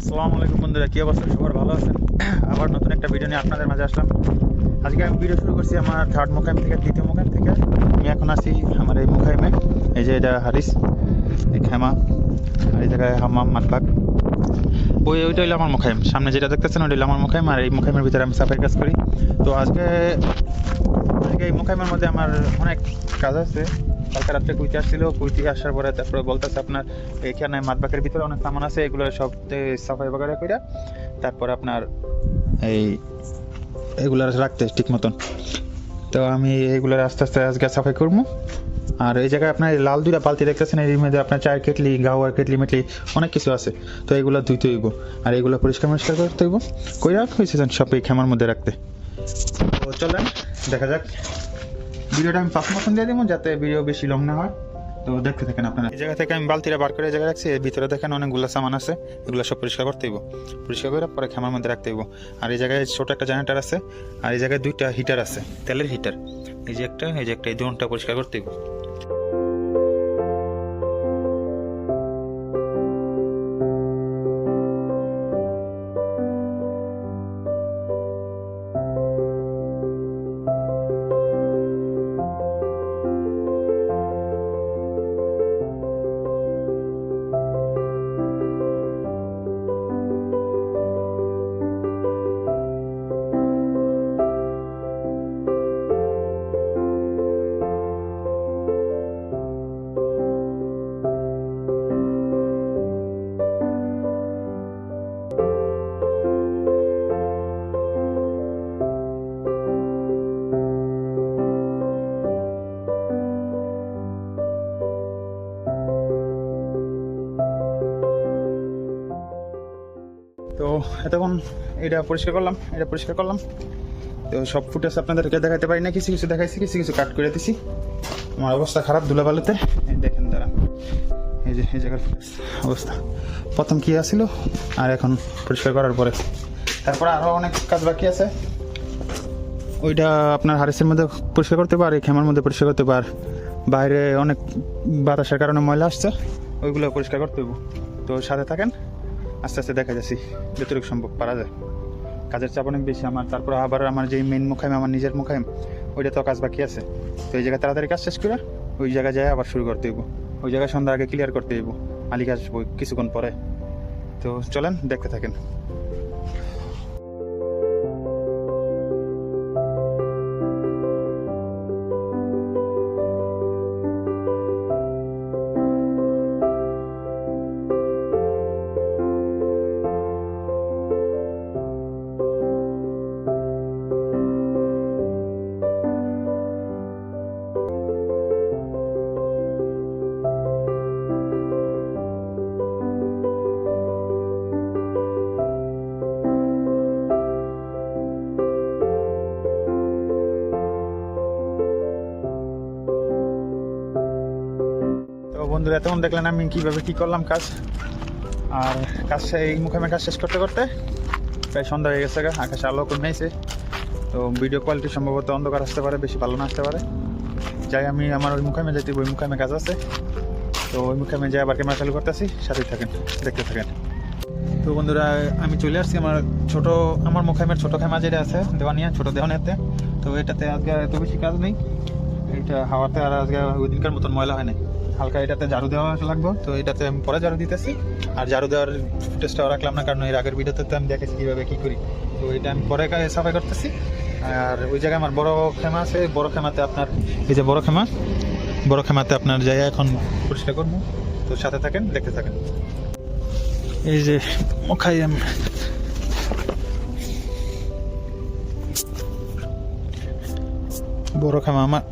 আসসালামু আলাইকুম বন্ধুরা, কি অবস্থা? সবার ভালো আছেন? আবার নতুন একটা ভিডিও নিয়ে আপনাদের মাঝে আসলাম। আজকে আমি ভিডিও শুরু করছি আমার থার্ড মোকাইম থেকে দ্বিতীয় মোকাইম থেকে। আমি এখন আছি আমার এই মোকাইমে এই যে এটা হারিস, এই খেমা আর এই জায়গায় হাম্মাম মাতবাগ। ওই ওইটা হইল আমার মোকাইম সামনে যেটা দেখতেছেন, ওইটা হইল আমার মোকাইম আর এই মুখাইমের ভিতরে আমি সাফের কাজ করি। তো আজকে আজকে এই মোকাইমের মধ্যে আমার অনেক কাজ আছে। কালকে রাত্রে কুইতে আসছিল কুইতে আসার পরে তারপরে বলতেছে আপনার এখানে মাতবাকের ভিতরে অনেক সামান আছে, এগুলো সব সাফাই বাগারে কইরা তারপর আপনার এই এগুলো রাখতে ঠিক মতন। তো আমি এগুলো আস্তে আস্তে আজকে সাফাই করব। আর এই জায়গায় আপনার লাল দুইটা বালতি দেখতেছেন, এর মধ্যে আপনার চায়ের কেটলি গাওয়ার কেটলি, মেটলি অনেক কিছু আছে। তো এগুলো ধুইতে হইব। আর এগুলো পরিষ্কার পরিষ্কার করতে হইব। কই রাখ হয়েছে সব এই খেমার মধ্যে রাখতে। তো চলেন, দেখা যাক। ভিডিওটা আমি পাঁচ মতন দিয়ে দিব যাতে ভিডিও বেশি লং না হয়। তো দেখতে থাকেন আপনারা। এই জায়গা থেকে আমি বালতিটা বার করে এই জায়গায় রাখছি, এর ভিতরে দেখেন অনেকগুলো সামান আছে, এগুলো সব পরিষ্কার করতে হইব। পরিষ্কার করে পরে খেমার মধ্যে রাখতে হইব। আর এই জায়গায় ছোট একটা জেনারেটার আছে, আর এই জায়গায় দুইটা হিটার আছে, তেলের হিটার। এই যে একটা, এই যে একটা, এই দুটা পরিষ্কার করতে হইব। এতক্ষণ এটা পরিষ্কার করলাম, এটা পরিষ্কার করলাম। তো সব ফুটেজ আপনাদেরকে দেখাতে পারি না, কিছু কিছু দেখাইছি, কিছু কিছু কাট করে দিছি। আমার অবস্থা খারাপ ধুলাবালুতে। দেখেন দাঁড়া এই যে, এই জায়গার ফুটেজ অবস্থা। প্রথম কি আসছিল আর এখন পরিষ্কার করার পরে। তারপরে আরও অনেক কাজ বাকি আছে। ওইটা আপনার হারিসের মধ্যে পরিষ্কার করতে পারে খেমার মধ্যে পরিষ্কার করতে পার বাইরে অনেক বাতাসের কারণে ময়লা আসছে, ওইগুলো পরিষ্কার করতে হইব তো সাথে থাকেন। আস্তে আস্তে দেখা যাচ্ছি যতটুকু সম্ভব, পারা যায়। কাজের চাপ অনেক বেশি, আমার, তারপর আবার আমার যে মেন মুখাইম, আমার নিজের মুখাইম, ওইটা তো কাজ বাকি আছে। তো এই জায়গায় তাড়াতাড়ি কাজ শেষ করে, ওই জায়গায় যায় আবার শুরু করতে হইব। ওই জায়গায় সন্ধ্যা আগে ক্লিয়ার করতে হইব। মালিক আসব কিছুক্ষণ পরে। তো চলেন, দেখতে থাকেন। বন্ধুরা, এতক্ষণ দেখলেন আমি কীভাবে কী করলাম কাজ। আর কাজ এই মুখে কাজ শেষ করতে করতে প্রায় সন্ধ্যা হয়ে গেছে আকাশে আলো কমেছে তো ভিডিও কোয়ালিটি সম্ভবত অন্ধকার আসতে পারে, বেশি ভালো না আসতে পারে। যাই, আমি আমার ওই মুখামে যেতে ওই মুখামে কাজ আছে। তো ওই মুখামে যাই আবার ক্যামেরা চালু করতেছি, সাথেই থাকেন, দেখতে থাকেন। তো বন্ধুরা, আমি চলে আসছি আমার ছোট আমার মুখামের ছোট খেমা যেটা আছে, দেওয়ানিয়া, ছোট দেওয়ানিয়াতে। তো এটাতে আজকে এত বেশি কাজ নেই। এটা হাওয়াতে আর আজকে ওই দিনকার মতন ময়লা হয় নাই। হালকা এটাতে ঝাড়ু দেওয়া লাগবে। তো এটাতে আমি পরে ঝাড়ু দিতেছি। আর ঝাড়ু দেওয়ার ফুটেজটাও রাখলাম না, কারণ এর আগের ভিডিওতে তো আমি দেখেছি কীভাবে কী করি। তো এটা আমি পরে সাফাই করতেছি। আর ওই জায়গায় আমার বড় খেমা আছে। বড় খেমাতে আপনার, এই যে বড় খেমা, বড় খেমাতে আপনার জায়গা এখন পরিষ্কার করব। তো সাথে থাকেন, দেখতে থাকেন। এই যে মুখাইম বড় খামা আমার।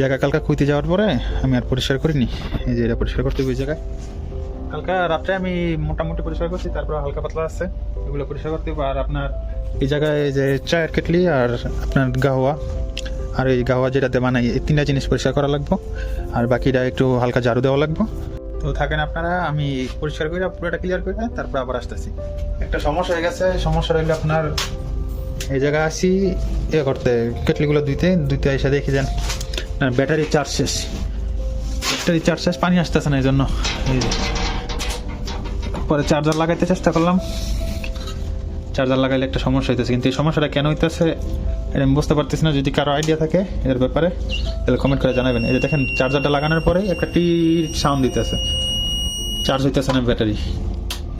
জায়গা কালকা কুইতে যাওয়ার পরে আমি আর পরিষ্কার করিনি। এই যে এটা পরিষ্কার করতে ওই জায়গায়। কালকা রাত্রে আমি মোটামুটি পরিষ্কার করছি, তারপর হালকা পাতলা আছে, এগুলো পরিষ্কার করতে হবে। আর আপনার এই জায়গায় যে চায়ের কেটলি আর আপনার গাওয়া আর এই গাওয়া যেটাতে বানাই এই তিনটা জিনিস পরিষ্কার করা লাগবো, আর বাকিটা একটু হালকা ঝাড়ু দেওয়া লাগবো। তো থাকেন আপনারা, আমি পরিষ্কার করে পুরোটা ক্লিয়ার করে তারপর আবার আসতেছি। একটা সমস্যা হয়ে গেছে, সমস্যা রইল আপনার এই জায়গায় আসি ইয়ে করতে, কেটলিগুলো ধুইতে ধুইতে এসে দেখে যান। ব্যাটারি চার্জ শেষ। ব্যাটারি চার্জ শেষ, পানি আসতেছে না এই জন্য। পরে চার্জার লাগাইতে চেষ্টা করলাম। চার্জার লাগাইলে একটা সমস্যা হইতেছে, কিন্তু এই সমস্যাটা কেন হইতেছে এটা আমি বুঝতে পারতেছি না। যদি কারও আইডিয়া থাকে এর ব্যাপারে, তাহলে কমেন্ট করে জানাবেন। এই যে দেখেন, চার্জারটা লাগানোর পরে একটা টি সাউন্ড দিতেছে। চার্জ হইতেছে না ব্যাটারি।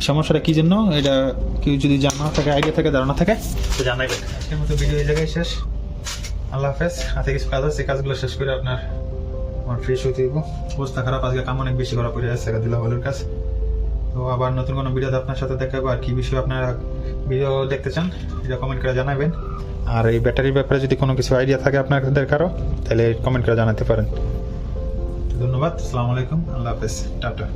সমস্যাটা কি জন্য? এটা কেউ যদি জানা থাকে আইডিয়া থাকে, ধারণা থাকে, তো জানাবেন আজকের মতো ভিডিও এই জায়গায় শেষ। আল্লাহ হাফেজ, হাতে কিছু কাজ আছে, কাজগুলো শেষ করে আপনার আমার ফ্রেশ হতে দিব অবস্থা খারাপ, আজকে কাম অনেক বেশি করা পড়ে যাচ্ছে দিলা হলের কাছে তো আবার নতুন কোনো ভিডিওতে আপনার সাথে দেখা হবে, আর কি বিষয়ে আপনারা ভিডিও দেখতে চান, এটা কমেন্ট করে জানাবেন। আর এই ব্যাটারির ব্যাপারে যদি কোনো কিছু আইডিয়া থাকে আপনাদের কারও তাহলে কমেন্ট করে জানাতে পারেন। ধন্যবাদ, আসসালামু আলাইকুম, আল্লাহ হাফেজ, টাটা।